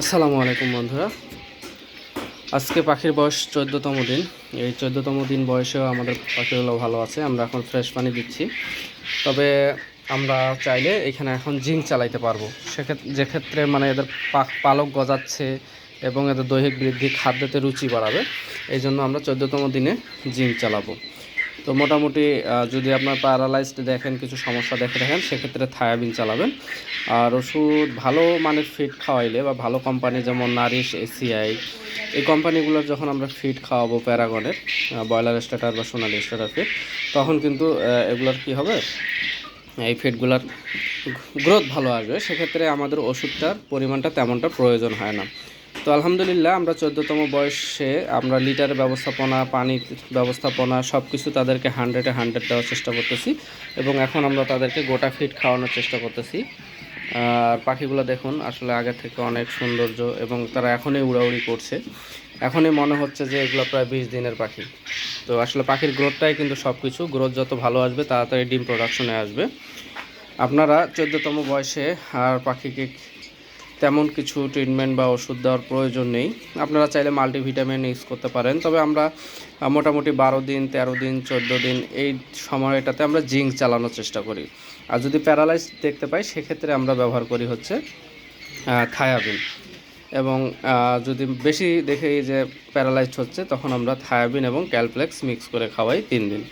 আসসালামু আলাইকুম, বন্ধুরা। আজকে পাখির বয়স চোদ্দোতম দিন। এই চোদ্দোতম দিন বয়সেও আমাদের পাখিগুলো ভালো আছে। আমরা এখন ফ্রেশ পানি দিচ্ছি। তবে আমরা চাইলে এখানে এখন জিঙ্ক চালাইতে পারব। সেক্ষেত্রে যেক্ষেত্রে মানে এদের পাক, পালক গজাচ্ছে এবং এদের দৈহিক বৃদ্ধি, খাদ্যতে রুচি বাড়াবে, এই জন্য আমরা চোদ্দোতম দিনে জিঙ্ক চালাবো। তো মোটামুটি যদি আপনার প্যারালাইজড দেখেন, কিছু সমস্যা দেখে দেখেন সেক্ষেত্রে থায়াবিন চালাবেন। আর ওষুধ ভালো মানের ফিড খাওয়াইলে বা ভালো কোম্পানি যেমন নারিশ এসিআই এই কোম্পানিগুলোর যখন আমরা ফিড খাওয়াবো প্যারাগনের ব্রয়লার স্টার্টার বা সোনালি স্টার্টার ফিড তখন কিন্তু এগুলোর কি হবে? এই ফিডগুলোর গ্রোথ ভালো আসবে। সেক্ষেত্রে আমাদের ওষুধটার পরিমাণটা তেমনটা প্রয়োজন হয় না। তো আলহামদুলিল্লাহ, আমরা চোদ্দোতম বয়সে আমরা লিটারের ব্যবস্থাপনা পানির ব্যবস্থাপনা সব কিছু তাদেরকে হান্ড্রেডে হান্ড্রেড দেওয়ার চেষ্টা করতেছি এবং এখন আমরা তাদেরকে গোটা ফিট খাওয়ানোর চেষ্টা করতেছি। আর পাখিগুলো দেখুন, আসলে আগের থেকে অনেক সৌন্দর্য এবং তারা এখনই উড়াউড়ি করছে। এখনই মনে হচ্ছে যে এগুলো প্রায় বিশ দিনের পাখি। তো আসলে পাখির গ্রোথটাই কিন্তু সব কিছু গ্রোথ যত ভালো আসবে তাড়াতাড়ি ডিম প্রোডাকশনে আসবে। আপনারা চোদ্দোতম বয়সে আর পাখিকে তেমন কিছু ট্রিটমেন্ট বা ওষুধ দেওয়ার প্রয়োজন নেই। আপনারা চাইলে মাল্টিভিটামিন ইউজ করতে পারেন। তবে আমরা মোটামুটি বারো দিন, তেরো দিন, চোদ্দ দিন এই সময়টাতে আমরা জিঙ্ক চালানোর চেষ্টা করি। আর যদি প্যারালাইজ দেখতে পাই, সেক্ষেত্রে আমরা ব্যবহার করি হচ্ছে থায়াবিন এবং যদি বেশি দেখে যে প্যারালাইজড হচ্ছে, তখন আমরা থায়াবিন এবং ক্যালপ্লেক্স মিক্স করে খাওয়াই তিন দিন।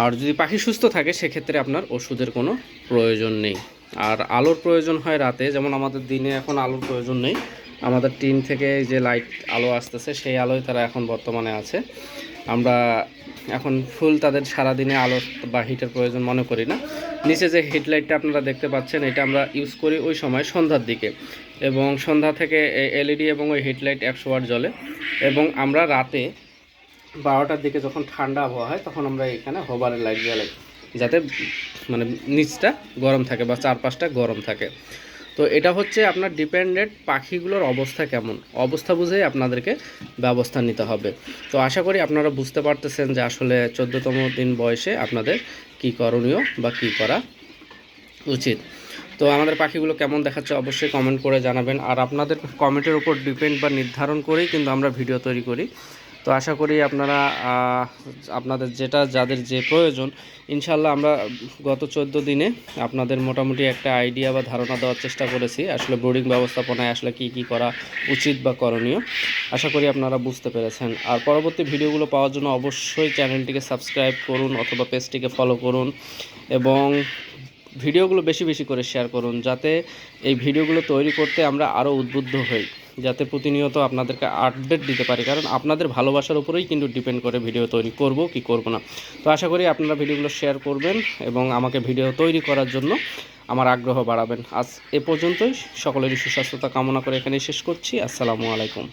আর যদি পাখি সুস্থ থাকে, সেক্ষেত্রে আপনার ওষুধের কোনো প্রয়োজন নেই। আর আলোর প্রয়োজন হয় রাতে, যেমন আমাদের দিনে এখন আলোর প্রয়োজন নেই। আমাদের টিন থেকে যে লাইট আলো আসতেছে, সেই আলোয় তারা এখন বর্তমানে আছে। আমরা এখন ফুল তাদের সারা দিনে আলো বা হিটের প্রয়োজন মনে করি না। নিচে যে হেডলাইটটা আপনারা দেখতে পাচ্ছেন, এটা আমরা ইউজ করি ওই সময় সন্ধ্যার দিকে। এবং সন্ধ্যা থেকে এলইডি এবং ওই হেডলাইট একশো ওয়াট জ্বলে। এবং আমরা রাতে বারোটার দিকে যখন ঠান্ডা আবহাওয়া হয়, তখন আমরা এখানে হোবারের লাইট জ্বালাই। যাতে মানে নিচটা গরম থাকে বা চারপাশটা গরম থাকে। তো এটা হচ্ছে আপনার ডিপেন্ডেন্ট পাখিগুলোর অবস্থা কেমন? অবস্থা বুঝেই আপনাদেরকে ব্যবস্থা নিতে হবে। তো আশা করি আপনারা বুঝতে পারতেছেন যে আসলে চোদ্দোতম দিন বয়সে আপনাদের কি করণীয় বা কি করা উচিত। তো আমাদের পাখিগুলো কেমন দেখাচ্ছে অবশ্যই কমেন্ট করে জানাবেন। আর আপনাদের কমেন্টের উপর ডিপেন্ড বা নির্ধারণ করেই কিন্তু আমরা ভিডিও তৈরি করি। তো আশা করি আপনারা আপনাদের যেটা, যাদের যে প্রয়োজন ইনশাল্লাহ আমরা গত চোদ্দ দিনে আপনাদের মোটামুটি একটা আইডিয়া বা ধারণা দেওয়ার চেষ্টা করেছি, আসলে ব্রোডিং ব্যবস্থাপনায় আসলে কি কি করা উচিত বা করণীয়। আশা করি আপনারা বুঝতে পেরেছেন। আর পরবর্তী ভিডিওগুলো পাওয়ার জন্য অবশ্যই চ্যানেলটিকে সাবস্ক্রাইব করুন অথবা পেজটিকে ফলো করুন এবং ভিডিওগুলো বেশি বেশি করে শেয়ার করুন, যাতে এই ভিডিওগুলো তৈরি করতে আমরা আরও উদ্বুদ্ধ হই। যাতে প্রতিনিয়ত আপনাদেরকে আপডেট দিতে পারি। কারণ আপনাদের ভালোবাসার উপরেই কিন্তু ডিপেন্ড করে ভিডিও তৈরি করব কি করব না। তো আশা করি আপনারা ভিডিওগুলো শেয়ার করবেন এবং আমাকে ভিডিও তৈরি করার জন্য আমার আগ্রহ বাড়াবেন। আজ এ পর্যন্তই। সকলেরই সুস্বাস্থ্যতা কামনা করে এখানে শেষ করছি। আসসালামু আলাইকুম।